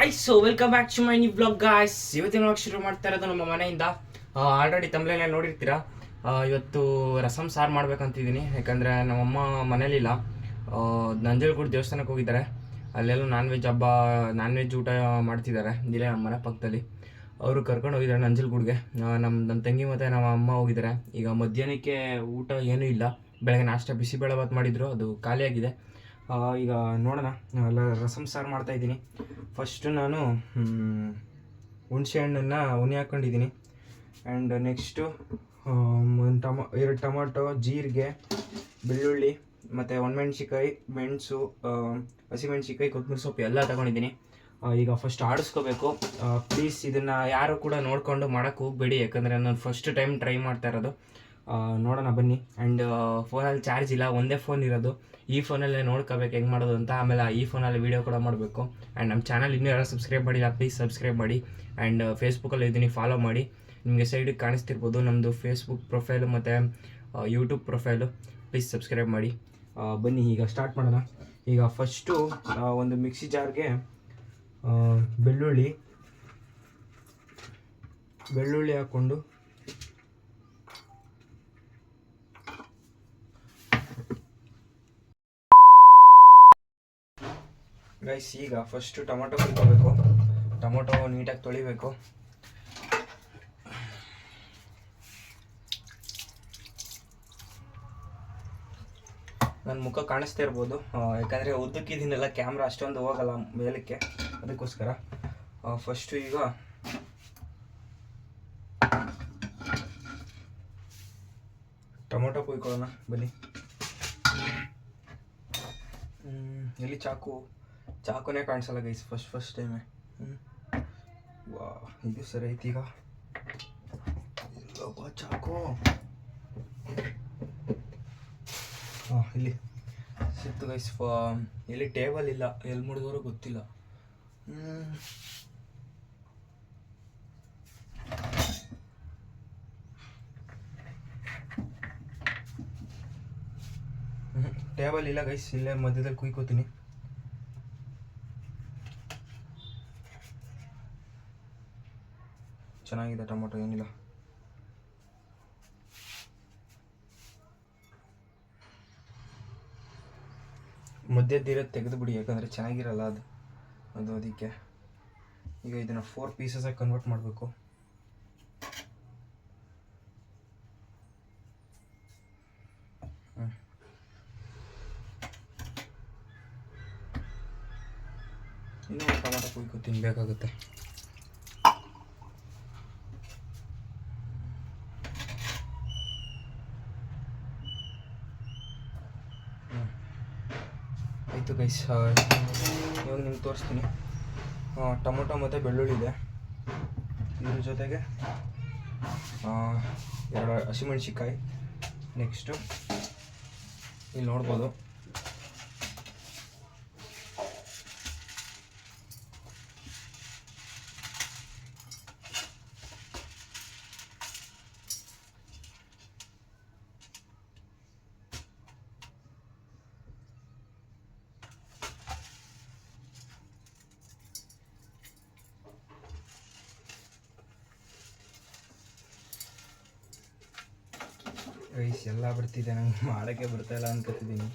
Guys welcome back to my new blog guys ಇವತ್ತಿನ blog ಶುರು ಮಾಡ್ತಾ ಇರೋದು ನಮ್ಮ ಮನೆಯಿಂದ. ಆಲ್ರೆಡಿ ತಮ್ಮಲೆಲ್ಲ ನೋಡಿರ್ತೀರಾ? ಇವತ್ತು ರಸಂ ಸಾರು ಮಾಡ್ಬೇಕಂತಿದ್ದೀನಿ. ಯಾಕಂದರೆ ನಮ್ಮಮ್ಮ ಮನೇಲಿಲ್ಲ. ನಂಜನಗೂಡು ದೇವಸ್ಥಾನಕ್ಕೆ ಹೋಗಿದ್ದಾರೆ. ಅಲ್ಲೆಲ್ಲೂ ನಾನ್ ವೆಜ್ ಹಬ್ಬ ನಾನ್ ವೆಜ್ ಊಟ ಮಾಡ್ತಿದ್ದಾರೆ. ಇಲ್ಲೇ ನಮ್ಮ ಮನೆ ಪಕ್ಕದಲ್ಲಿ. ಅವರು ಕರ್ಕೊಂಡು ಹೋಗಿದ್ದಾರೆ ನಂಜನಗೂಡಿಗೆ. ನಮ್ಮ ನಮ್ಮ ತಂಗಿ ಮತ್ತು ನಮ್ಮ ಅಮ್ಮ ಹೋಗಿದ್ದಾರೆ. ಈಗ ಮಧ್ಯಾಹ್ನಕ್ಕೆ ಊಟ ಏನೂ ಇಲ್ಲ. ಬೆಳಗ್ಗೆ ನಾಷ್ಟ ಬಿಸಿಬೇಳೆ ಭಾತ್ ಮಾಡಿದ್ರು. ಅದು ಖಾಲಿಯಾಗಿದೆ. ಈಗ ನೋಡೋಣ ಎಲ್ಲ ರಸಂ ಸಾರು ಮಾಡ್ತಾ ಇದ್ದೀನಿ. ಫಸ್ಟು ನಾನು ಹುಣಸೆ ಹಣ್ಣನ್ನು ಉನಿ ಹಾಕ್ಕೊಂಡಿದ್ದೀನಿ ಆ್ಯಂಡ್ ನೆಕ್ಸ್ಟು ಒಂದು ಟಮ, ಎರಡು ಟೊಮೊಟೊ, ಜೀರಿಗೆ, ಬೆಳ್ಳುಳ್ಳಿ, ಮತ್ತು ಒಣಮೆಣ್ಸಿಕಾಯಿ ಮೆಣಸು ಹಸಿಮೆಣ್ಸಿಕಾಯಿ ಕೊತ್ತಂಬರಿ ಸೊಪ್ಪು ಎಲ್ಲ ತಗೊಂಡಿದ್ದೀನಿ. ಈಗ ಫಸ್ಟ್ ಆಡಿಸ್ಕೋಬೇಕು. ಪ್ಲೀಸ್ ಇದನ್ನು ಯಾರು ಕೂಡ ನೋಡಿಕೊಂಡು ಮಾಡೋಕ್ಕೆ ಹೋಗಬೇಡಿ, ಯಾಕಂದರೆ ನಾನು ಫಸ್ಟ್ ಟೈಮ್ ಟ್ರೈ ಮಾಡ್ತಾ ಇರೋದು. ನೋಡೋಣ, ಬನ್ನಿ. ಆ್ಯಂಡ್ ಫೋನಲ್ಲಿ ಚಾರ್ಜ್ ಇಲ್ಲ, ಒಂದೇ ಫೋನ್ ಇರೋದು. ಈ ಫೋನಲ್ಲೇ ನೋಡ್ಕೋಬೇಕು, ಹೆಂಗೆ ಮಾಡೋದು ಅಂತ. ಆಮೇಲೆ ಈ ಫೋನಲ್ಲಿ ವೀಡಿಯೋ ಕೂಡ ಮಾಡಬೇಕು. ಆ್ಯಂಡ್ ನಮ್ಮ ಚಾನಲ್ ಇನ್ನೂ ಯಾರು ಸಬ್ಸ್ಕ್ರೈಬ್ ಮಾಡಿಲ್ಲ ಪ್ಲೀಸ್ ಸಬ್ಸ್ಕ್ರೈಬ್ ಮಾಡಿ. ಆ್ಯಂಡ್ ಫೇಸ್ಬುಕ್ಕಲ್ಲಿ ಇದ್ದೀನಿ ಫಾಲೋ ಮಾಡಿ. ನಿಮಗೆ ಸೈಡಿಗೆ ಕಾಣಿಸ್ತಿರ್ಬೋದು ನಮ್ಮದು ಫೇಸ್ಬುಕ್ ಪ್ರೊಫೈಲು ಮತ್ತು ಯೂಟ್ಯೂಬ್ ಪ್ರೊಫೈಲು ಪ್ಲೀಸ್ ಸಬ್ಸ್ಕ್ರೈಬ್ ಮಾಡಿ. ಬನ್ನಿ, ಈಗ ಸ್ಟಾರ್ಟ್ ಮಾಡೋಣ. ಈಗ ಫಸ್ಟು ಒಂದು ಮಿಕ್ಸಿ ಜಾರ್ಗೆ ಬೆಳ್ಳುಳ್ಳಿ ಬೆಳ್ಳುಳ್ಳಿ ಹಾಕ್ಕೊಂಡು ಗೈಸ್ ಈಗ ಫಸ್ಟು ಟೊಮೊಟೊ ಕುಯ್ಕೋಬೇಕು ಟೊಮೊಟೊ ನೀಟಾಗಿ ತೊಳಿಬೇಕು. ನನ್ನ ಮುಖ ಕಾಣಿಸ್ತಾ ಇರ್ಬೋದು. ಯಾಕಂದರೆ ಉದ್ದಕ್ಕಿದ್ದೀನಲ್ಲ ಕ್ಯಾಮ್ರಾ ಅಷ್ಟೊಂದು ಹೋಗಲ್ಲ ಮೇಲಕ್ಕೆ. ಅದಕ್ಕೋಸ್ಕರ. ಫಸ್ಟು ಈಗ ಟೊಮೊಟೊ ಕುಯ್ಕೊಳ್ಳೋಣ. ಬನ್ನಿ. ಎಲ್ಲಿ ಚಾಕು? ಚಾಕುನೇ ಕಾಣಿಸಲ್ಲ ಗೈಸ್ ಫಸ್ಟ್ ಫಸ್ಟ್ ಟೈಮೇ ವಾ ಇದು ಸರಿ ಐತಿ ಈಗ ಇಲ್ಲಪ್ಪ ಚಾಕು ಹಾಂ ಇಲ್ಲಿ ಸಿಕ್ತು ಗೈಸ್ ಇಲ್ಲಿ ಟೇಬಲ್ ಇಲ್ಲ ಎಲ್ಲಿ ಮುಡಿದವರು ಗೊತ್ತಿಲ್ಲ. ಟೇಬಲ್ ಇಲ್ಲ ಗೈಸ್ ಇಲ್ಲೇ ಮಧ್ಯದಲ್ಲಿ ಕುಯ್ಕೋತೀನಿ ಚೆನ್ನಾಗಿದೆ ಟೊಮೊಟೊ, ಏನಿಲ್ಲ. ಮಧ್ಯದ್ದಿರೋದು ತೆಗೆದು ಬಿಡಿ ಯಾಕಂದರೆ ಚೆನ್ನಾಗಿರಲ್ಲ ಅದು. ಅದು ಅದಕ್ಕೆ. ಈಗ ಇದನ್ನು ಫೋರ್ ಪೀಸಸಾಗಿ ಕನ್ವರ್ಟ್ ಮಾಡಬೇಕು. ಇನ್ನೂ ಟೊಮೊಟೊ ಕುಯ್ಕೊ ತಿನ್ಬೇಕಾಗುತ್ತೆ ಆಯಿತು ಗೈಸ್ ಇವಾಗ ನಿಮ್ಗೆ ತೋರಿಸ್ತೀನಿ. ಟೊಮೊಟೊ ಮತ್ತು ಬೆಳ್ಳುಳ್ಳಿ ಇದೆ. ಇದ್ರ ಜೊತೆಗೆ ಎರಡು ಹಸಿಮೆಣ್ಸಿಕಾಯಿ ನೆಕ್ಸ್ಟು ಇಲ್ಲಿ ನೋಡ್ಬೋದು. ರೈಸ್ ಎಲ್ಲ ಬರ್ತಿದೆ ನಂಗೆ ಮಾಡೋಕ್ಕೆ ಬರ್ತಾ ಇಲ್ಲ ಅನ್ಕೋತಿದ್ದೀನಿ.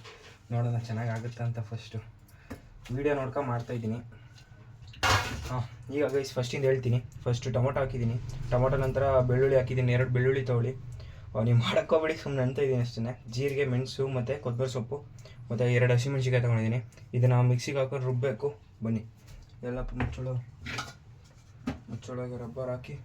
ನೋಡೋಣ ಚೆನ್ನಾಗಿ ಆಗುತ್ತಾ ಅಂತ ಫಸ್ಟು ವೀಡಿಯೋ ನೋಡ್ಕೊಂಡು ಮಾಡ್ತಾಯಿದ್ದೀನಿ ಹಾಂ, ಈಗ ಗೈಸ್ ಫಸ್ಟಿಂದ ಹೇಳ್ತೀನಿ. ಫಸ್ಟು ಟೊಮೊಟೊ ಹಾಕಿದ್ದೀನಿ. ಟೊಮೊಟೊ ನಂತರ ಬೆಳ್ಳುಳ್ಳಿ ಹಾಕಿದ್ದೀನಿ, ಎರಡು ಬೆಳ್ಳುಳ್ಳಿ ತೊಗೊಳ್ಳಿ. ನೀವು ಮಾಡೋಕ್ಕೋಗ್ಬೇಡಿ ಸುಮ್ಮನೆ ಅಂತ ಇದ್ದೀನಿ ಅಷ್ಟೇ ಜೀರಿಗೆ, ಮೆಣಸು ಮತ್ತು ಕೊತ್ತಂಬರಿ ಸೊಪ್ಪು, ಮತ್ತು ಎರಡು ಹಸಿಮೆಣ್ಸಿಕಾಯಿ ತೊಗೊಂಡಿದ್ದೀನಿ. ಇದನ್ನು ಮಿಕ್ಸಿಗೆ ಹಾಕೊಂಡು ರುಬ್ಬಬೇಕು ಬನ್ನಿ. ಎಲ್ಲ ಮುಚ್ಚಳ, ಮುಚ್ಚಳಗೆ ರಬ್ಬರ್ ಹಾಕಿ.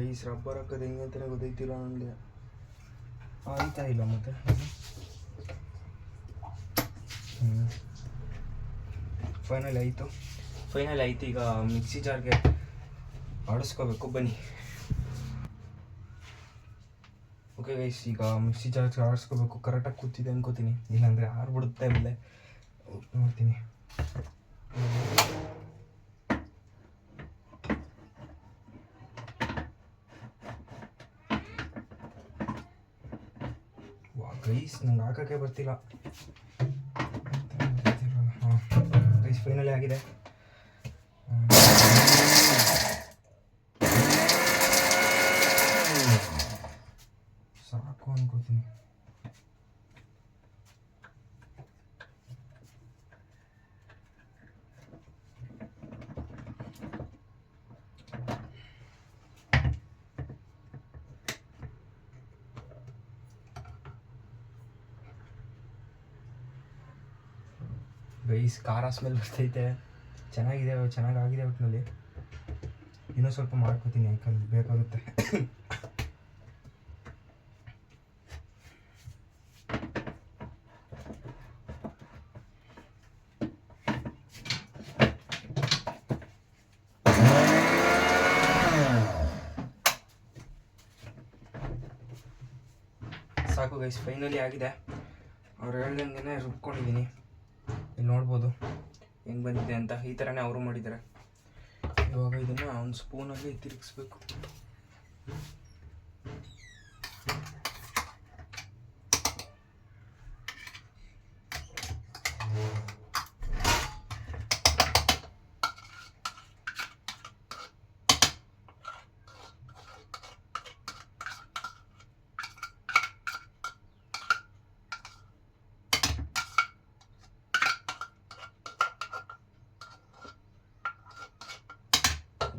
ಗೈಸ್ ರಬ್ಬರ್ ಹಾಕೋದು ಹೆಂಗೆ ಅಂತಾನೆ ಗೊತ್ತೈತಿಲ್ಲ ನನಗೆ ಆಯ್ತಾ ಇಲ್ಲ ಮತ್ತೆ? ಫೈನಲ್ ಆಯಿತು. ಫೈನಲ್ ಆಯಿತು, ಈಗ ಮಿಕ್ಸಿ ಜಾರ್ಗೆ ಆಡಿಸ್ಕೋಬೇಕು, ಬನ್ನಿ. ಓಕೆ ಗೈಸ್ ಈಗ ಮಿಕ್ಸಿ ಜಾರ್ಗೆ ಆಡಿಸ್ಕೋಬೇಕು. ಕರೆಕ್ಟಾಗಿ ಕೂತಿದೆ ಅನ್ಕೋತೀನಿ. ಇಲ್ಲಾಂದರೆ ಆರ್ಬಿಡುತ್ತೆ ಆಮೇಲೆ. ನೋಡ್ತೀನಿ ವಾ ಗೈಸ್ ನಂಗೆ ಹಾಕೋಕ್ಕೆ ಬರ್ತಿಲ್ಲ. ಗೈಸ್ ಫೈನಲಿ ಆಗಿದೆ ಹ್ಮ್. ಸಾಕು ಅನ್ಕೋತೀನಿ ಗೈಸ್ ಖಾರ ಸ್ಮೆಲ್ ಬರ್ತೈತೆ. ಚೆನ್ನಾಗಿದೆ, ಚೆನ್ನಾಗಾಗಿದೆ ಒಟ್ಟಿನಲ್ಲಿ ಇನ್ನೂ ಸ್ವಲ್ಪ ಮಾಡ್ಕೋತೀನಿ ಯಾಕಂದ್ರೆ ಬೇಕಾಗುತ್ತೆ. ಸಾಕು ಗೈಸ್ ಫೈನಲಿ ಆಗಿದೆ. ಅವ್ರು ಹೇಳ್ದಂಗೆ ರುಬ್ಕೊಂಡಿದ್ದೀನಿ. ಇಲ್ಲಿ ನೋಡ್ಬೋದು. ಹೆಂಗೆ ಬಂದಿದೆ ಅಂತ ಈ ಥರನೇ ಅವರು ಮಾಡಿದ್ದಾರೆ ಇವಾಗ ಇದನ್ನು ಒಂದು ಸ್ಪೂನಲ್ಲಿ ತಿರುಗಿಸ್ಬೇಕು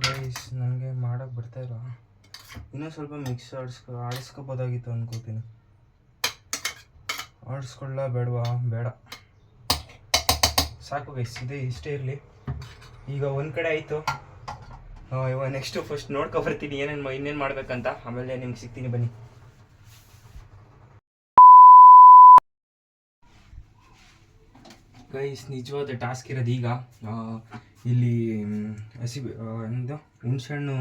ಗೈಸ್ ನನಗೆ ಮಾಡೋಕ್ಕೆ ಬರ್ತಾ ಇಲ್ಲ ಇನ್ನೂ ಆಡಿಸ್ಕೊ ಆಡಿಸ್ಕೋಬೋದಾಗಿತ್ತು ಅನ್ಕೋತೀನಿ. ಆಡಿಸ್ಕೊಳ್ಳ ಬೇಡವಾ? ಬೇಡ. ಸಾಕು ಗೈಸ್ ಇದೆ, ಇಷ್ಟೇ ಇರಲಿ. ಈಗ ಒಂದು ಕಡೆ ಆಯಿತು. ಇವಾಗ ನೆಕ್ಸ್ಟು ಫಸ್ಟ್ ನೋಡ್ಕೊ ಬರ್ತೀನಿ, ಏನೇನು ಇನ್ನೇನು ಮಾಡ್ಬೇಕಂತ. ಆಮೇಲೆ ನಿಮ್ಗೆ ಸಿಗ್ತೀನಿ ಬನ್ನಿ. ಗೈಸ್ ನಿಜವಾದ ಟಾಸ್ಕ್ ಇರೋದು ಈಗ. ಇಲ್ಲಿ ಹಸಿ ಹುಣ್ಸೆ ಹುಣ್ಸೆಹಣ್ಣು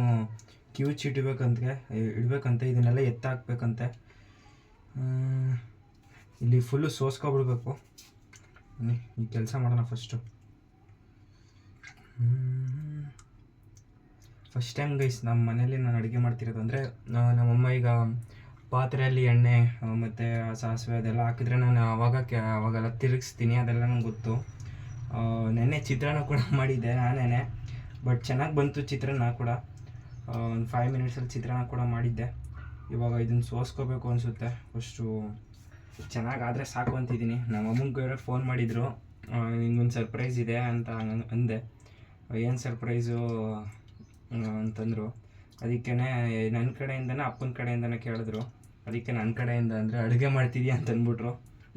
ಕಿವುಚಿ ಇಡಬೇಕಂತೆ ಇಡಬೇಕಂತೆ, ಇದನ್ನೆಲ್ಲ ಎತ್ತಾಕ್ಬೇಕಂತೆ. ಇಲ್ಲಿ ಫುಲ್ಲು ಸೋಸ್ಕೊಬಿಡ್ಬೇಕು. ಈ ಕೆಲಸ ಮಾಡೋಣ ಫಸ್ಟು ಫಸ್ಟ್ ಟೈಮ್ ಗೈಸ್ ನಮ್ಮ ಮನೇಲಿ ನಾನು ಅಡುಗೆ ಮಾಡ್ತಿರೋದು ಅಂದರೆ ನಮ್ಮಮ್ಮ ಈಗ ಪಾತ್ರೆಯಲ್ಲಿ ಎಣ್ಣೆ ಮತ್ತು ಸಾಸಿವೆ ಅದೆಲ್ಲ ಹಾಕಿದ್ರೆ ನಾನು ಅವಾಗ ಅವಾಗೆಲ್ಲ ತಿರುಗಿಸ್ತೀನಿ, ಅದೆಲ್ಲ ನಂಗೆ ಗೊತ್ತು. ನೆನ್ನೆ ಚಿತ್ರಾನ್ನ ಕೂಡ ಮಾಡಿದ್ದೆ ನಾನೇ ಬಟ್ ಚೆನ್ನಾಗಿ ಬಂತು ಚಿತ್ರಾನ್ನ ಕೂಡ. ಒಂದು ಫೈವ್ ಮಿನಿಟ್ಸಲ್ಲಿ ಚಿತ್ರಾನ್ನ ಕೂಡ ಮಾಡಿದ್ದೆ. ಇವಾಗ ಇದನ್ನು ಸೋಸ್ಕೋಬೇಕು ಅನಿಸುತ್ತೆ. ಫಸ್ಟು ಚೆನ್ನಾಗಾದರೆ ಸಾಕು ಅಂತಿದ್ದೀನಿ ನಮ್ಮ ಅಮ್ಮಂಗೆ ಫೋನ್ ಮಾಡಿದರು. ನಿಂಗೊಂದು ಸರ್ಪ್ರೈಸ್ ಇದೆ ಅಂತ ಅಂದೆ ಏನು ಸರ್ಪ್ರೈಸು ಅಂತಂದರು. ಅದಕ್ಕೆ ನನ್ನ ಕಡೆಯಿಂದನೇ ಅಪ್ಪನ ಕಡೆಯಿಂದನೇ ಕೇಳಿದ್ರು. ಅದಕ್ಕೆ ನನ್ನ ಕಡೆಯಿಂದ ಅಂದರೆ ಅಡುಗೆ ಮಾಡ್ತಿದ್ಯಾ ಅಂತ ಅಂದ್ಬಿಟ್ರು.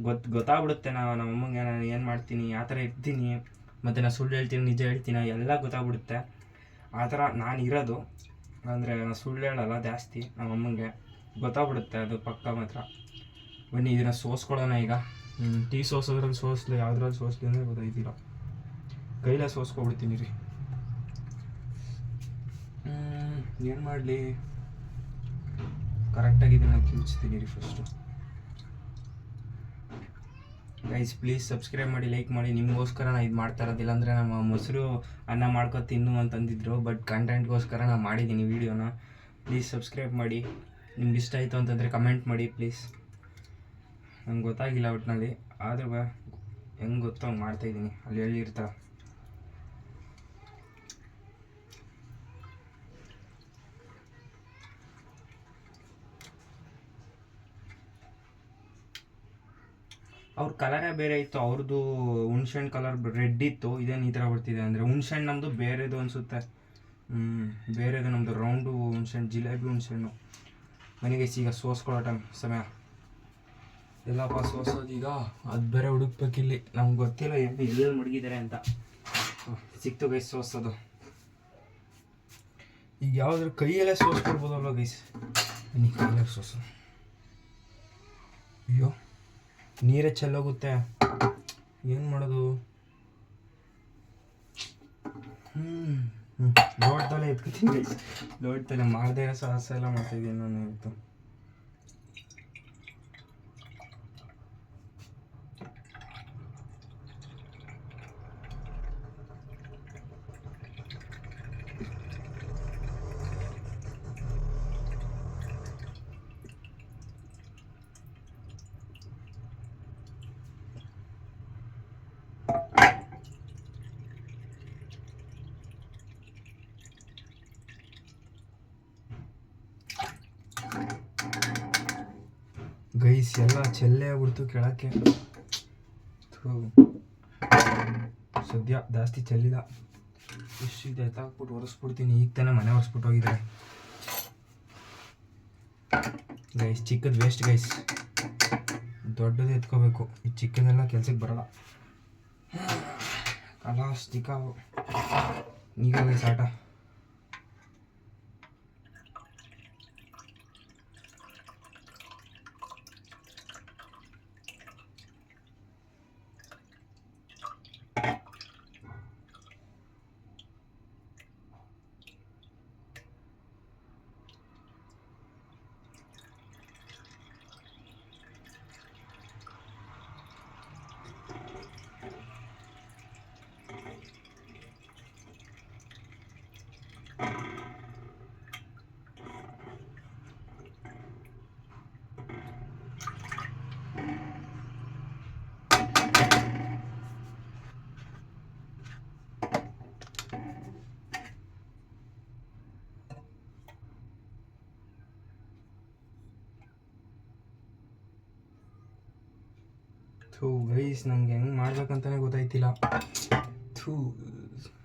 ಗೊತ್ತು ಗೊತ್ತಾಗ್ಬಿಡುತ್ತೆ ನಾವು, ನಮ್ಮ ಅಮ್ಮಂಗೆ ನಾನು ಏನು ಮಾಡ್ತೀನಿ, ಆ ಥರ ಇರ್ತೀನಿ. ಮತ್ತು ನಾನು ಸುಳ್ಳು ಹೇಳ್ತೀನಿ, ನಿಜ ಹೇಳ್ತೀನಿ, ಎಲ್ಲ ಗೊತ್ತಾಗ್ಬಿಡುತ್ತೆ. ಆ ಥರ ನಾನು ಇರೋದು. ಅಂದರೆ ನಾನು ಸುಳ್ಳು ಹೇಳಲ್ಲ, ಜಾಸ್ತಿ ನಮ್ಮ ಅಮ್ಮಂಗೆ. ಗೊತ್ತಾಗ್ಬಿಡುತ್ತೆ ಅದು ಪಕ್ಕ ಮಾತ್ರ. ಬನ್ನಿ, ಇದನ್ನು ಸೋಸ್ಕೊಳ್ಳೋಣ ಈಗ. ಟೀ ಸೋಸೋದ್ರಲ್ಲಿ ಸೋಸ್ಲಿ, ಯಾವ್ದ್ರಲ್ಲಿ ಸೋಸ್ಲಿ ಅಂದರೆ ಗೊತ್ತಾಯ್ತಿಲ್ಲ. ಕೈಲೇ ಸೋಸ್ಕೊಬಿಡ್ತೀನಿ ರೀ. ಏನು ಮಾಡಲಿ? ಕರೆಕ್ಟಾಗಿ ಇದನ್ನು ಕಿವುಚ್ತೀನಿ ರೀ ಫಸ್ಟು ಗೈಸ್ ಪ್ಲೀಸ್ ಸಬ್ಸ್ಕ್ರೈಬ್ ಮಾಡಿ ಲೈಕ್ ಮಾಡಿ. ನಿಮಗೋಸ್ಕರ ನಾನು ಇದು ಮಾಡ್ತಾ ಇರೋದಿಲ್ಲ ಅಂದರೆ ನಮ್ಮ ಮೊಸರು ಅನ್ನ ಮಾಡ್ಕೊ ತಿನ್ನು ಅಂತಂದಿದ್ರು ಬಟ್ ಕಂಟೆಂಟ್ಗೋಸ್ಕರ ನಾನು ಮಾಡಿದ್ದೀನಿ ವೀಡಿಯೋನ ಪ್ಲೀಸ್ ಸಬ್ಸ್ಕ್ರೈಬ್ ಮಾಡಿ. ನಿಮ್ಗೆ ಇಷ್ಟ ಆಯಿತು ಅಂತಂದರೆ ಕಮೆಂಟ್ ಮಾಡಿ ಪ್ಲೀಸ್ ನಂಗೆ ಗೊತ್ತಾಗಿಲ್ಲ ಒಟ್ಟಿನಲ್ಲಿ ಆದ್ರೂ ಹೆಂಗೆ ಗೊತ್ತೋ ಹಂಗೆ ಮಾಡ್ತಾಯಿದ್ದೀನಿ ಅಲ್ಲಿ ಹೇಳಿರ್ತಾರೆ ಅವ್ರ ಕಲರೇ ಬೇರೆ ಇತ್ತು ಅವ್ರದ್ದು ಹುಣ್ಸೆಹಣ್ಣು ಕಲರ್ ರೆಡ್ ಇತ್ತು, ಇದೇನು ಈ ಥರ ಬರ್ತಿದೆ ಅಂದರೆ ಹುಣ್ಸೆಹಣ್ಣು ನಮ್ಮದು ಬೇರೆದು ಅನಿಸುತ್ತೆ. ಹ್ಞೂ ಬೇರೆದು ನಮ್ಮದು ರೌಂಡು ಹುಣ್ಸೆಹಣ್ಣು, ಜಿಲೇಬಿ ಹುಣ್ಸೆಹಣ್ಣು. ಮನೆಗೆ ಈಗ ಸೋಸ್ಕೊಳ್ಳೋ ಟೈಮ್ ಸಮಯ? ಎಲ್ಲಪ್ಪ ಸೋಸೋದೀಗ ಅದು ಬೇರೆ ಹುಡುಕ್ಬೇಕಿಲ್ಲಿ ನಮ್ಗೆ ಗೊತ್ತಿಲ್ಲ ಎಲ್ಲಿ ಎಲ್ಲೆಲ್ಲಿ ಮಡಗಿದ್ದಾರೆ ಅಂತ. ಸಿಕ್ತು ಗೈಸ್ ಸೋಸೋದು ಈಗ ಯಾವುದ್ರ ಕೈಯಲ್ಲೇ ಸೋಸ್ಕೊಡ್ಬೋದಲ್ವ ಗೈಸ್ ಕೈಯಲ್ಲೇ ಸೋಸು. ಅಯ್ಯೋ. ನೀರೇ ಚೆಲ್ಲೋಗುತ್ತೆ. ಏನು ಮಾಡೋದು? ಹ್ಞೂ ಲೋಡ್ದಲ್ಲೇ ಎತ್ಕೊತೀನಿ. ಲೋಡ್ದಲ್ಲೇ ಮಾಡದೇ ಇರೋ ಸಾಹಸ ಎಲ್ಲ ಮಾಡ್ತಿದ್ದೀನಿ ನಾನು ಇವತ್ತು. ಗೈಸ್ ಎಲ್ಲ ಚೆಲ್ಲೆ ಆಗ್ಬಿಡ್ತು ಕೆಳಕ್ಕೆ. ಸದ್ಯ ಜಾಸ್ತಿ ಚೆಲ್ಲಿಲ್ಲ. ಎಷ್ಟು ಇದೆ ಎತ್ತಾಕ್ಬಿಟ್ಟು ಒರೆಸ್ಬಿಡ್ತೀನಿ. ಈಗ ತಾನೇ ಮನೆ ಒರೆಸ್ಬಿಟ್ಟು ಹೋಗಿದ್ದಾರೆ ಗೈಸ್, ಚಿಕ್ಕದು ವೇಸ್ಟ್ ಗೈಸ್. ದೊಡ್ಡದು ಎತ್ಕೋಬೇಕು. ಈ ಚಿಕ್ಕದೆಲ್ಲ ಕೆಲ್ಸಕ್ಕೆ ಬರಲ್ಲ. ಅಲಾಸ್ಟಿಕ ಈಗ ಗೈಸ್, ಆಟ. ಥೂ ಗೈಸ್ ನನಗೆ ಹೆಂಗೆ ಮಾಡ್ಬೇಕಂತಲೇ ಗೊತ್ತಾಯ್ತಿಲ್ಲ. ಥೂ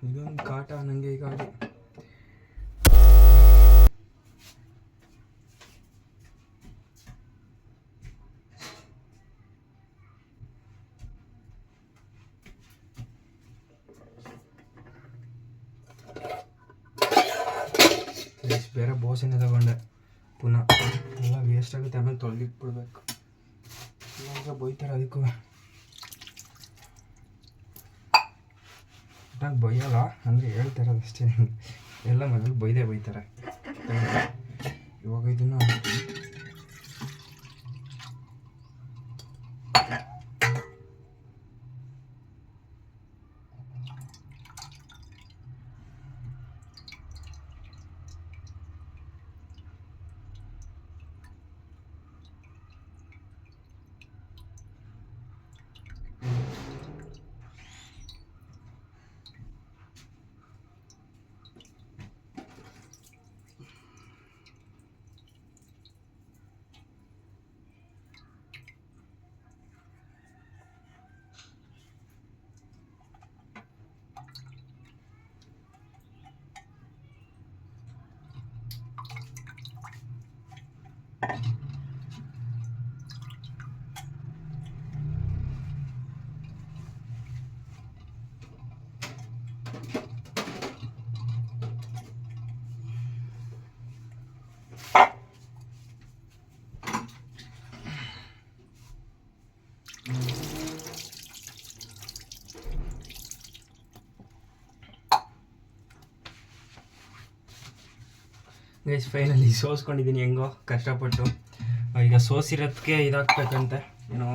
ಇದೊಂದು ಕಾಟ ನನಗೆ ಈಗ ಆಗಿ ಗೈಸ್ ಬೇರೆ ಬೋಸನ್ನೇ ತಗೊಂಡೆ ಪುನಃ ಎಲ್ಲ ವೇಸ್ಟ್ ಆಗುತ್ತೆ ಆಮೇಲೆ ತೊಳೆದಿಟ್ಬಿಡ್ಬೇಕು ಇವಾಗ ಬೈತಾರೆ ಅದಕ್ಕೂ ನಾನು ಬೈಯಲ್ಲ ಅಂದರೆ ಎಲ್ಲ ಮೊದಲು ಬೈದೇ ಬೈತಾರೆ. that. ಗೈಸ್ ಫೈನಲಿ ಸೋಸ್ಕೊಂಡಿದ್ದೀನಿ ಹೆಂಗೋ, ಕಷ್ಟಪಟ್ಟು. ಈಗ ಸೋಸಿರೋದಕ್ಕೆ ಇದಾಗ್ಬೇಕಂತೆ. ಏನೋ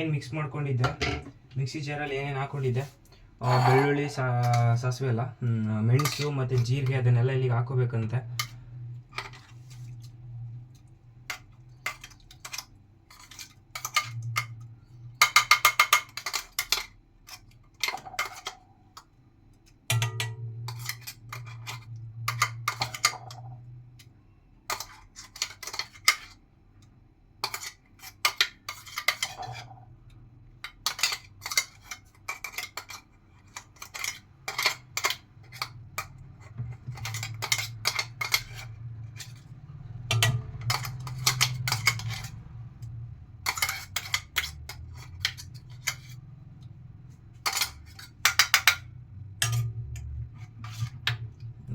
ಏನು ಮಿಕ್ಸ್ ಮಾಡ್ಕೊಂಡಿದ್ದೆ? ಮಿಕ್ಸಿ ಜಾರಲ್ಲಿ ಏನೇನು ಹಾಕ್ಕೊಂಡಿದ್ದೆ ಬೆಳ್ಳುಳ್ಳಿ ಸಾಸಿವೆ ಎಲ್ಲ ಮೆಣಸು ಮತ್ತು ಜೀರಿಗೆ ಅದನ್ನೆಲ್ಲ ಇಲ್ಲಿಗೆ ಹಾಕೋಬೇಕಂತೆ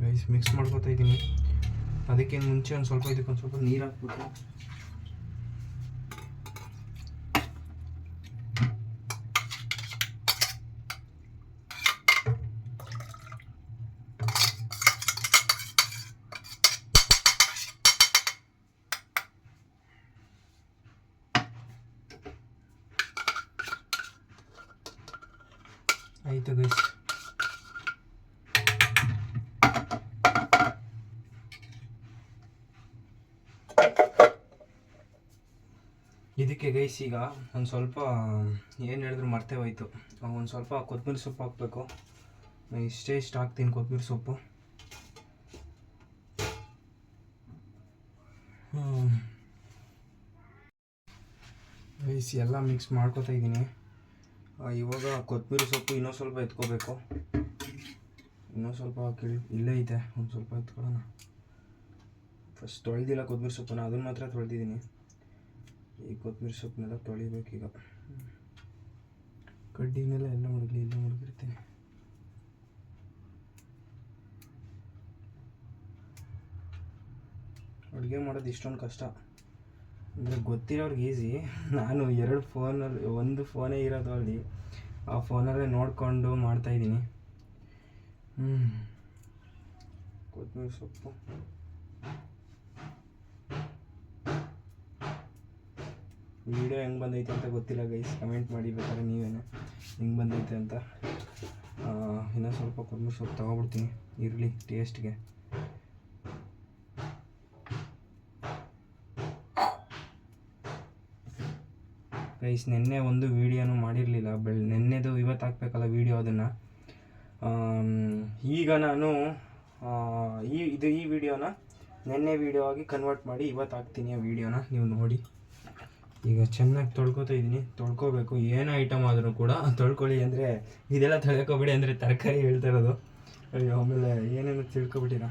ರೈಸ್ ಮಿಕ್ಸ್ ಮಾಡ್ಕೊತಾ ಇದ್ದೀನಿ ಅದಕ್ಕೇನು ಮುಂಚೆ ಒಂದು ಸ್ವಲ್ಪ ಇದಕ್ಕೆ ಒಂದು ಸ್ವಲ್ಪ ನೀರು ಹಾಕ್ಬಿಟ್ಟು ಆಯ್ತು ಗೈಸ್ ಇದಕ್ಕೆ ಗೈಸ್ ಈಗ ಒಂದು ಸ್ವಲ್ಪ, ಏನು ಹೇಳಿದ್ರು ಮರ್ತೇ ಹೋಯ್ತು. ಒಂದು ಸ್ವಲ್ಪ ಕೊತ್ತಂಬರಿ ಸೊಪ್ಪು ಹಾಕಬೇಕು. ಇಷ್ಟೇ ಇಷ್ಟ ಹಾಕ್ತೀನಿ ಕೊತ್ತಂಬರಿ ಸೊಪ್ಪು. ಗೈಸ್ ಎಲ್ಲ ಮಿಕ್ಸ್ ಮಾಡ್ಕೊತಾ ಇದ್ದೀನಿ. ಇವಾಗ ಕೊತ್ತಂಬರಿ ಸೊಪ್ಪು ಇನ್ನೂ ಸ್ವಲ್ಪ ಎತ್ಕೋಬೇಕು. ಇನ್ನೂ ಸ್ವಲ್ಪ ಕೇಳಿ, ಇಲ್ಲೇ ಐತೆ. ಒಂದು ಸ್ವಲ್ಪ ಎತ್ಕೊಳ್ಳೋಣ. ಫಸ್ಟ್ ತೊಳೆದಿಲ್ಲ ಕೊತ್ತಂಬರಿ ಸೊಪ್ಪನ್ನ, ಅದನ್ನು ಮಾತ್ರ ತೊಳೆದಿದ್ದೀನಿ. ಈ ಕೊತ್ತಂಬರಿ ಸೊಪ್ಪನ್ನೆಲ್ಲ ತೊಳಿಬೇಕೀಗ. ಕಡ್ಡಿನೆಲ್ಲ ಎಲ್ಲ ಮುಳುಗಲಿ ಎಲ್ಲ ಮುಳುಗಿರ್ತೀನಿ ಅಡುಗೆ ಮಾಡೋದು ಇಷ್ಟೊಂದು ಕಷ್ಟ. ಅಂದರೆ ಗೊತ್ತಿರೋರ್ಗೆ ಈಸಿ. ನಾನು ಎರಡು ಫೋನಲ್ಲಿ ಒಂದು ಫೋನೇ ಇರೋದು ಅಲ್ಲಿ ಆ ಫೋನಲ್ಲೇ ನೋಡಿಕೊಂಡು ಮಾಡ್ತಾಯಿದ್ದೀನಿ ಹ್ಞೂ ಕೊತ್ತಂಬರಿ ಸೊಪ್ಪು. ವಿಡಿಯೋ ಹೆಂಗೆ ಬಂದೈತೆ ಅಂತ ಗೊತ್ತಿಲ್ಲ ಗೈಸ್ ಕಮೆಂಟ್ ಮಾಡಿ ಬೇಕಾದ್ರೆ ನೀವೇನು ಹೆಂಗೆ ಬಂದೈತೆ ಅಂತ. ಇನ್ನೂ ಸ್ವಲ್ಪ ಕೊತ್ತಂಬರಿ ಸ್ವಲ್ಪ ತೊಗೊಬಿಡ್ತೀನಿ ಇರಲಿ ಟೇಸ್ಟ್ಗೆ ಗೈಸ್ ನಿನ್ನೆ ಒಂದು ವೀಡಿಯೋನು ಮಾಡಿರಲಿಲ್ಲ. ಬೆಳ್, ನಿನ್ನೆದು ಇವತ್ತು ಹಾಕ್ಬೇಕಲ್ಲ ವೀಡಿಯೋ ಅದನ್ನು. ಈಗ ನಾನು ಈ, ಇದು ಈ ವಿಡಿಯೋನ ನಿನ್ನೆ ವೀಡಿಯೋ ಆಗಿ ಕನ್ವರ್ಟ್ ಮಾಡಿ ಇವತ್ತು ಹಾಕ್ತೀನಿ ಆ ವೀಡಿಯೋನ. ನೀವು ನೋಡಿ. ಈಗ ಚೆನ್ನಾಗಿ ತೊಳ್ಕೊತಾ ಇದ್ದೀನಿ ತೊಳ್ಕೊಬೇಕು. ಏನೇ ಐಟಮ್ ಆದರೂ ಕೂಡ ತೊಳ್ಕೊಳ್ಳಿ ಅಂದರೆ ಇದೆಲ್ಲ ತೊಳ್ಕೊಬೇಡಿ ಅಂದರೆ ತರಕಾರಿ ಹೇಳ್ತಾ ಇರೋದು. ಅಯ್ಯೋ, ಆಮೇಲೆ ಏನೇನು ತಿಳ್ಕೊಬಿಟ್ಟಿರ?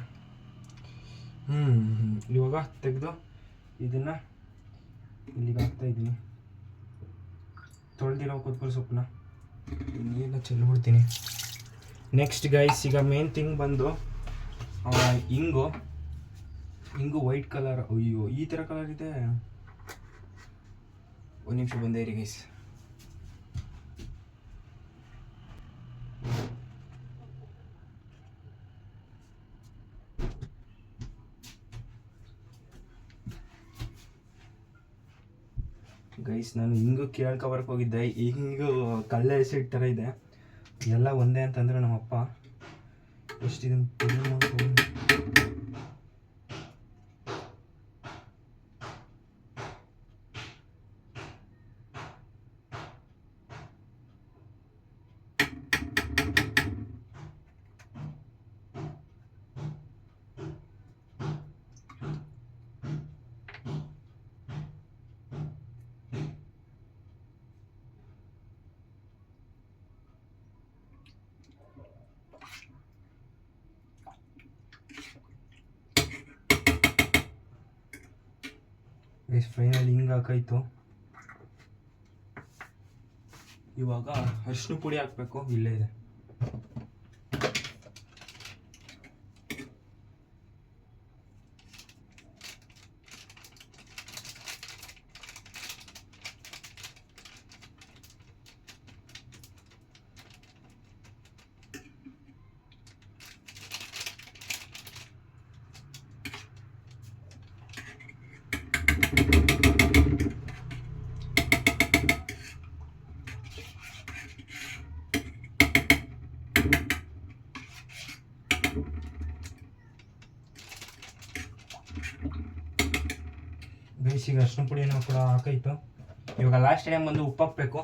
ಹ್ಞೂ ಇವಾಗ ತೆಗೆದು ಇದನ್ನು ಇಲ್ಲಿಗೆ ಹಾಕ್ತಾ ಇದ್ದೀನಿ ತೊಳೆದಿರೋ ಕೊತ್ತಂಬರಿ ಸೊಪ್ಪನ್ನ ನೀರನ್ನ ಚೆಲ್ಬಿಡ್ತೀನಿ. ನೆಕ್ಸ್ಟ್ ಗೈಸ್ ಈಗ ಮೇನ್ ಥಿಂಗ್ ಬಂದು ಇಂಗು. ಇಂಗು ವೈಟ್ ಕಲರ್ ಅಯ್ಯೋ, ಈ ಥರ ಕಲರ್ ಇದೆ. ಒಂದು ನಿಮಿಷ ಬಂದೇ ಇರಿ ಗೈಸ್ ಗೈಸ್ ನಾನು ಹಿಂಗು ಕೇಳ್ಕೊಬರಕ್ಕೆ ಹೋಗಿದ್ದೆ. ಹಿಂಗೂ ಕಳ್ಳೆ ಎಸಿಡ್ ಥರ ಇದೆ. ಎಲ್ಲ ಒಂದೇ ಅಂತಂದ್ರೆ ನಮ್ಮಪ್ಪ. ಎಷ್ಟು ಇದನ್ನು ಪುಡಿ ಮಾಡ್ಕೊಂಡು ಗೈಸ್ ಫೈನಲ್ ಹಿಂಗೆ ಹಾಕಾಯ್ತು ಇವಾಗ ಅರಿಶಿನ ಪುಡಿ ಹಾಕಬೇಕು ಇಲ್ಲೇ ಇದೆ ಗೈಸ್ ಈಗ ಪುಡಿ ಏನೋ ಕೂಡ ಹಾಕೈತು. ಇವಾಗ ಲಾಸ್ಟ್ ಟೈಮ್ ಬಂದು ಉಪ್ಪು ಹಾಕಬೇಕು.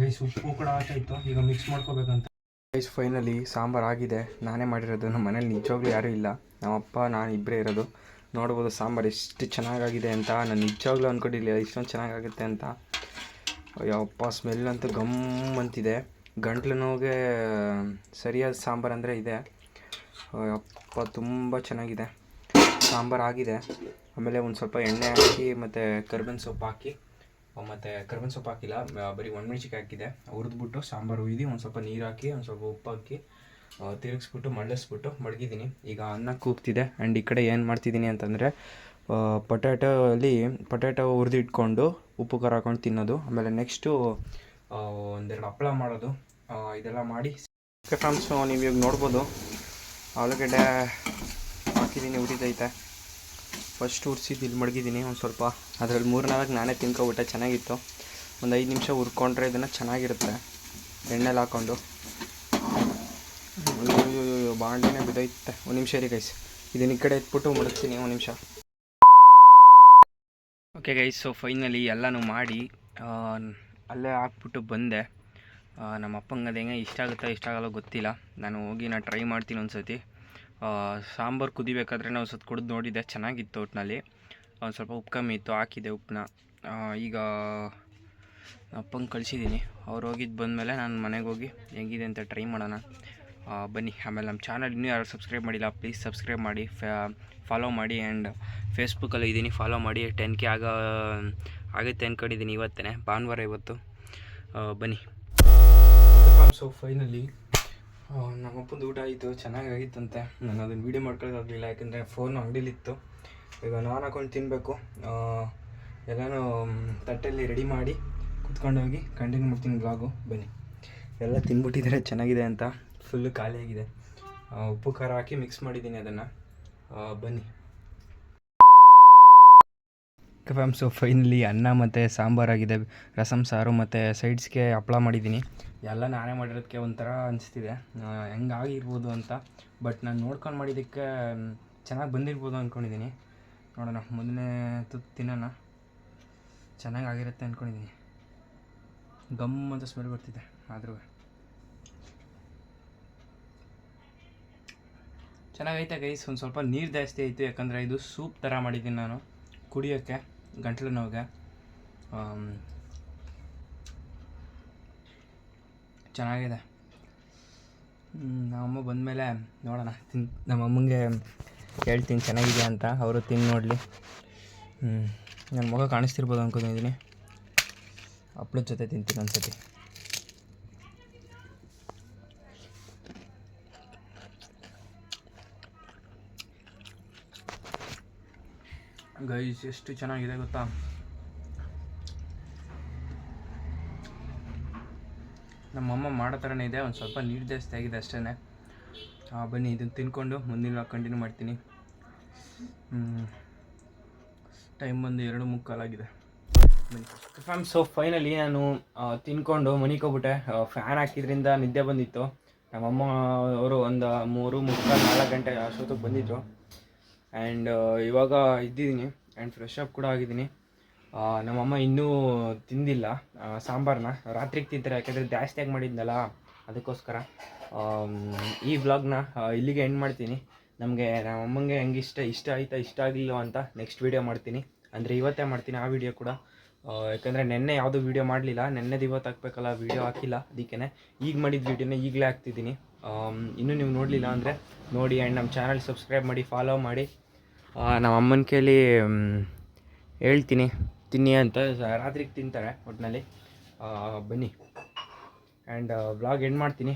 ಗೈಸ್ ಉಪ್ಪು ಕೂಡ ಹಾಕೈತು. ಈಗ ಮಿಕ್ಸ್ ಮಾಡ್ಕೋಬೇಕಂತ. ಗೈಸ್ ಫೈನಲಿ ಸಾಂಬಾರ್ ಆಗಿದೆ. ನಾನೇ ಮಾಡಿರೋದು. ನಮ್ಮ ಮನೇಲಿ ನಿಜವಾಗ್ಲೂ ಯಾರೂ ಇಲ್ಲ. ನಮ್ಮಪ್ಪ ನಾನು ಇಬ್ಬರೇ ಇರೋದು. ನೋಡ್ಬೋದು ಸಾಂಬಾರು ಎಷ್ಟು ಚೆನ್ನಾಗಾಗಿದೆ ಅಂತ. ನಾನು ನಿಜವಾಗ್ಲೂ ಅಂದ್ಕೊಂಡಿಲ್ಲ ಇಷ್ಟೊಂದು ಚೆನ್ನಾಗಾಗುತ್ತೆ ಅಂತ. ಯಪ್ಪ ಸ್ಮೆಲ್ ಅಂತೂ ಗಮ್ ಅಂತಿದೆ. ಗಂಟ್ಲು ನೋವಿಗೆ ಸರಿಯಾದ ಸಾಂಬಾರು ಅಂದರೆ ಇದೆ. ಯಪ್ಪ ತುಂಬ ಚೆನ್ನಾಗಿದೆ. ಸಾಂಬಾರು ಆಗಿದೆ. ಆಮೇಲೆ ಒಂದು ಸ್ವಲ್ಪ ಎಣ್ಣೆ ಹಾಕಿ, ಮತ್ತು ಕರ್ಬೇವಿನ ಸೊಪ್ಪು ಹಾಕಿ. ಮತ್ತು ಕರ್ಬೇವಿನ ಸೊಪ್ಪು ಹಾಕಿಲ್ಲ, ಬರೀ ಒಣ ಮೆಣಸಿಕಾಯಿ ಹಾಕಿದೆ ಹುರಿದ್ಬಿಟ್ಟು ಸಾಂಬಾರು ಹುಯ್ದು, ಒಂದು ಸ್ವಲ್ಪ ನೀರು ಹಾಕಿ, ಒಂದು ಸ್ವಲ್ಪ ಉಪ್ಪು ಹಾಕಿ ತಿರುಗಿಸ್ಬಿಟ್ಟು ಮಳ್ಳಿಸ್ಬಿಟ್ಟು ಮಡಗಿದ್ದೀನಿ. ಈಗ ಅನ್ನ ಕೂಗ್ತಿದೆ. ಆ್ಯಂಡ್ ಈ ಕಡೆ ಏನು ಮಾಡ್ತಿದ್ದೀನಿ ಅಂತಂದರೆ ಪೊಟ್ಯಾಟೋಲಿ ಅಲ್ಲಿ ಪೊಟ್ಯಾಟೊ ಹುರಿದಿಟ್ಕೊಂಡು ಉಪ್ಪು ಖಾರ ಹಾಕೊಂಡು ತಿನ್ನೋದು. ಆಮೇಲೆ ನೆಕ್ಸ್ಟು ಒಂದೆರಡು ಹಪ್ಪಳ ಮಾಡೋದು. ಇದೆಲ್ಲ ಮಾಡಿ. ಓಕೆ ಫ್ರೆಂಡ್ಸ್ ನೀವು ಇವಾಗ ನೋಡ್ಬೋದು. ಆಲೂಗಡ್ಡೆ ಹಾಕಿದ್ದೀನಿ, ಹುರಿದೈತೆ. ಫಸ್ಟ್ ಉರ್ಸಿದ್ದು ಇಲ್ಲಿ ಮಡಗಿದ್ದೀನಿ, ಒಂದು ಸ್ವಲ್ಪ. ಅದರಲ್ಲಿ ಮೂರು ನಾಲ್ಕು ನಾನೇ ತಿನ್ಕೊಬಿಟ್ಟೆ, ಚೆನ್ನಾಗಿತ್ತು. ಒಂದು ಐದು ನಿಮಿಷ ಹುರ್ಕೊಂಡ್ರೆ ಇದನ್ನು ಚೆನ್ನಾಗಿರುತ್ತೆ. ಎಣ್ಣೆಲಿ ಹಾಕ್ಕೊಂಡು ಅಯ್ಯೋ ಬಾಂಡೆನೇ ಬಿದ್ದೈತೆ ಒಂದು ನಿಮಿಷ ರೀ ಗೈಸ್ ಇದನ್ನ ಈ ಕಡೆ ಎತ್ಬಿಟ್ಟು ಮುಡಿಸ್ತೀನಿ ಒಂದು ನಿಮಿಷ. ಓಕೆ ಗೈಸ್ ಸೊ ಫೈನಲಿ ಎಲ್ಲನೂ ಮಾಡಿ ಅಲ್ಲೇ ಹಾಕ್ಬಿಟ್ಟು ಬಂದೆ. ನಮ್ಮ ಅಪ್ಪಂಗೆ ಅದು ಹೆಂಗೆ ಇಷ್ಟ ಆಗುತ್ತಾ ಇಷ್ಟ ಆಗಲ್ಲ ಗೊತ್ತಿಲ್ಲ. ನಾನು ಹೋಗಿ ನಾನು ಟ್ರೈ ಮಾಡ್ತೀನಿ ಒಂದು ಸತಿ ಸಾಂಬಾರು ಕುದಿಬೇಕಾದ್ರೆ ನಾವು ಸ್ವಲ್ಪ ಕುಡಿದು ನೋಡಿದ್ದೆ, ಚೆನ್ನಾಗಿತ್ತು ಒಟ್ಟಿನಲ್ಲಿ ಒಂದು ಸ್ವಲ್ಪ ಉಪ್ಪು ಕಮ್ಮಿ ಇತ್ತು, ಹಾಕಿದೆ ಉಪ್ಪನ್ನ ಈಗ ಅಪ್ಪಂಗೆ ಕಳಿಸಿದ್ದೀನಿ ಅವ್ರು ಹೋಗಿದ್ದು ಬಂದಮೇಲೆ ನಾನು ಮನೆಗೆ ಹೋಗಿ ಹೆಂಗಿದೆ ಅಂತ ಟ್ರೈ ಮಾಡೋಣ. ಬನ್ನಿ. ಆಮೇಲೆ ನಮ್ಮ ಚಾನಲ್ ಇನ್ನೂ ಯಾರು ಸಬ್ಸ್ಕ್ರೈಬ್ ಮಾಡಿಲ್ಲ ಪ್ಲೀಸ್ ಸಬ್ಸ್ಕ್ರೈಬ್ ಮಾಡಿ ಫಾಲೋ ಮಾಡಿ ಆ್ಯಂಡ್ ಫೇಸ್ಬುಕ್ಕಲ್ಲಿ ಇದ್ದೀನಿ ಫಾಲೋ ಮಾಡಿ ಟೆನ್ ಕೆ ಆಗ, ಆಗುತ್ತೆ ಅಂದ್ಕೊಂಡಿದ್ದೀನಿ ಇವತ್ತೇ ಭಾನುವಾರ ಇವತ್ತು. ಬನ್ನಿ. ಸೊ ಫೈನಲಿ ನಮ್ಮಪ್ಪಂದು ಊಟ ಆಯಿತು, ಚೆನ್ನಾಗಾಗಿತ್ತಂತೆ. ನಾನು ಅದನ್ನು ವೀಡಿಯೋ ಮಾಡ್ಕೊಳ್ಳೋದಾಗಲಿಲ್ಲ, ಯಾಕಂದರೆ ಫೋನ್ ಅಂಗಡಿಲಿತ್ತು. ಈಗ ನಾನು ಹಾಕೊಂಡು ತಿನ್ನಬೇಕು ಎಲ್ಲನೂ ತಟ್ಟೆಯಲ್ಲಿ ರೆಡಿ ಮಾಡಿ ಕುತ್ಕೊಂಡೋಗಿ ಕಂಟಿನ್ಯೂ ಮಾಡ್ತೀನಿ ಬ್ಲಾಗು ಬನ್ನಿ. ಎಲ್ಲ ತಿನ್ಬಿಟ್ಟಿದ್ದಾರೆ ಚೆನ್ನಾಗಿದೆ ಅಂತ. ಫುಲ್ಲು ಖಾಲಿಯಾಗಿದೆ. ಉಪ್ಪು, ಖಾರ ಹಾಕಿ ಮಿಕ್ಸ್ ಮಾಡಿದ್ದೀನಿ ಅದನ್ನು. ಬನ್ನಿ. ಫ್ಯಾಮ್ ಸೊ ಫೈನಲಿ ಅನ್ನ ಮತ್ತು ಸಾಂಬಾರಾಗಿದೆ ರಸಮ್ ಸಾರು ಮತ್ತು ಸೈಡ್ಸ್ಗೆ ಹಪ್ಪಳ ಮಾಡಿದ್ದೀನಿ. ಎಲ್ಲ ನಾನೇ ಮಾಡಿರೋದಕ್ಕೆ ಒಂಥರ ಅನಿಸ್ತಿದೆ. ಹೆಂಗಾಗಿರ್ಬೋದು ಅಂತ. ಬಟ್ ನಾನು ನೋಡ್ಕೊಂಡು ಮಾಡಿದ್ದಕ್ಕೆ ಚೆನ್ನಾಗಿ ಬಂದಿರ್ಬೋದು ಅಂದ್ಕೊಂಡಿದ್ದೀನಿ ನೋಡೋಣ, ಮೊದಲನೇ ತುತ್ತು ತಿನ್ನೋಣ. ಚೆನ್ನಾಗಿ ಆಗಿರುತ್ತೆ ಅಂದ್ಕೊಂಡಿದ್ದೀನಿ ಗಮ್ ಅಂತ ಸ್ಮೆಲ್ ಬರ್ತಿದೆ, ಆದರೂ. ಚೆನ್ನಾಗೈತೆ ಗೈಸ್, ಒಂದು ಸ್ವಲ್ಪ ನೀರು ಜಾಸ್ತಿ ಆಯಿತು ಯಾಕಂದರೆ ಇದು ಸೂಪ್ ಥರ ಮಾಡಿದ್ದೀನಿ ನಾನು. ಕುಡಿಯೋಕ್ಕೆ ಗಂಟ್ಲು ನೋವಿಗೆ. ಚೆನ್ನಾಗಿದೆ. ನಮ್ಮಮ್ಮ ಬಂದಮೇಲೆ ನೋಡೋಣ, ತಿನ್, ನಮ್ಮ ಅಮ್ಮಂಗೆ ಹೇಳ್ತೀನಿ ಚೆನ್ನಾಗಿದೆ ಅಂತ. ಅವರು ತಿಂದು ನೋಡಲಿ. ನನ್ನ ಮಗ ಕಾಣಿಸ್ತಿರ್ಬೋದು ಅಂದ್ಕೊಂಡಿದ್ದೀನಿ ಹಪ್ಳದ ಜೊತೆ ತಿಂತೀನಿ ಅನ್ಸತಿ ಗೈಸ್, ಎಷ್ಟು ಚೆನ್ನಾಗಿದೆ ಗೊತ್ತಾ? ನಮ್ಮಮ್ಮ ಮಾಡೋ ಥರನೇ ಇದೆ, ಒಂದು ಸ್ವಲ್ಪ ನೀರು ಜಾಸ್ತಿ ಆಗಿದೆ ಅಷ್ಟೇ ಬನ್ನಿ ಇದನ್ನು ತಿನ್ಕೊಂಡು ಮುಂದಿನ ಕಂಟಿನ್ಯೂ ಮಾಡ್ತೀನಿ. ಟೈಮ್ ಬಂದು ಎರಡು ಮುಕ್ಕಾಲಾಗಿದೆ. ಫ್ಯಾಮ್ ಸೊ ಫೈನಲಿ ನಾನು ತಿನ್ಕೊಂಡು ಮನಿಕೋಗ್ಬಿಟ್ಟೆ ಫ್ಯಾನ್ ಹಾಕಿದ್ರಿಂದ ನಿದ್ದೆ ಬಂದಿತ್ತು. ನಮ್ಮಮ್ಮ ಅವರು ಒಂದು ಮೂರು ಮುಕ್ಕಾಲು ನಾಲ್ಕು ಗಂಟೆ ಅಷ್ಟೊತ್ತಿಗೆ ಬಂದಿದ್ದರು ಆ್ಯಂಡ್ ಇವಾಗ ಇದ್ದಿದ್ದೀನಿ ಆ್ಯಂಡ್ ಫ್ರೆಶ್ ಅಪ್ ಕೂಡ ಆಗಿದ್ದೀನಿ. ನಮ್ಮಮ್ಮ ಇನ್ನೂ ತಿಂದಿಲ್ಲ. ಸಾಂಬಾರನ್ನ ರಾತ್ರಿಗೆ ತಿಂತಾರೆ, ಯಾಕೆಂದರೆ ಜಾಸ್ತಿಯಾಗಿ ಮಾಡಿದ್ನಲ್ಲ, ಅದಕ್ಕೋಸ್ಕರ. ಈ ವ್ಲಾಗ್ನ ಇಲ್ಲಿಗೆ ಎಂಡ್ ಮಾಡ್ತೀನಿ. ನಮಗೆ, ನಮ್ಮಮ್ಮಂಗೆ ಹೆಂಗೆ ಇಷ್ಟ ಇಷ್ಟ ಆಯ್ತಾ, ಇಷ್ಟ ಆಗಲಿಲ್ಲ ಅಂತ ನೆಕ್ಸ್ಟ್ ವೀಡಿಯೋ ಮಾಡ್ತೀನಿ. ಅಂದರೆ ಇವತ್ತೇ ಮಾಡ್ತೀನಿ ಆ ವಿಡಿಯೋ ಕೂಡ. ಯಾಕಂದರೆ ನೆನ್ನೆ ಯಾವುದೂ ವೀಡಿಯೋ ಮಾಡಲಿಲ್ಲ. ನೆನ್ನೆದು ಇವತ್ತು ಹಾಕ್ಬೇಕಲ್ಲ ವೀಡಿಯೋ ಹಾಕಿಲ್ಲ ಅದಕ್ಕೇ ಈಗ ಮಾಡಿದ ವೀಡಿಯೋನ ಈಗಲೇ ಹಾಕ್ತಿದ್ದೀನಿ. ಇನ್ನೂ ನೀವು ನೋಡಲಿಲ್ಲ ಅಂದರೆ ನೋಡಿ ಆ್ಯಂಡ್ ನಮ್ಮ ಚಾನಲ್ ಸಬ್ಸ್ಕ್ರೈಬ್ ಮಾಡಿ ಫಾಲೋ ಮಾಡಿ. ನಮ್ಮ ಅಮ್ಮನ ಕೇಳಿ ಹೇಳ್ತೀನಿ. ತಿನ್ನಿ ಅಂತ. ರಾತ್ರಿಗೆ ತಿಂತಾರೆ ಒಟ್ಟಿನಲ್ಲಿ ಬನ್ನಿ. ಆ್ಯಂಡ್ ವ್ಲಾಗ್ ಎಂಡ್ ಮಾಡ್ತೀನಿ.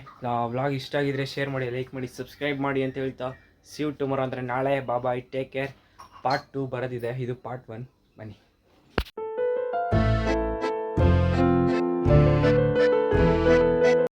ವ್ಲಾಗ್ ಇಷ್ಟ ಆಗಿದ್ರೆ ಶೇರ್ ಮಾಡಿ ಲೈಕ್ ಮಾಡಿ ಸಬ್ಸ್ಕ್ರೈಬ್ ಮಾಡಿ ಅಂತ ಹೇಳ್ತಾ. ಸಿವ್ ಟುಮಾರೋ ಅಂದರೆ ನಾಳೆ. Bye bye take care part two ಬರೋದಿದೆ. ಇದು ಪಾರ್ಟ್ ಒನ್ ಬನ್ನಿ.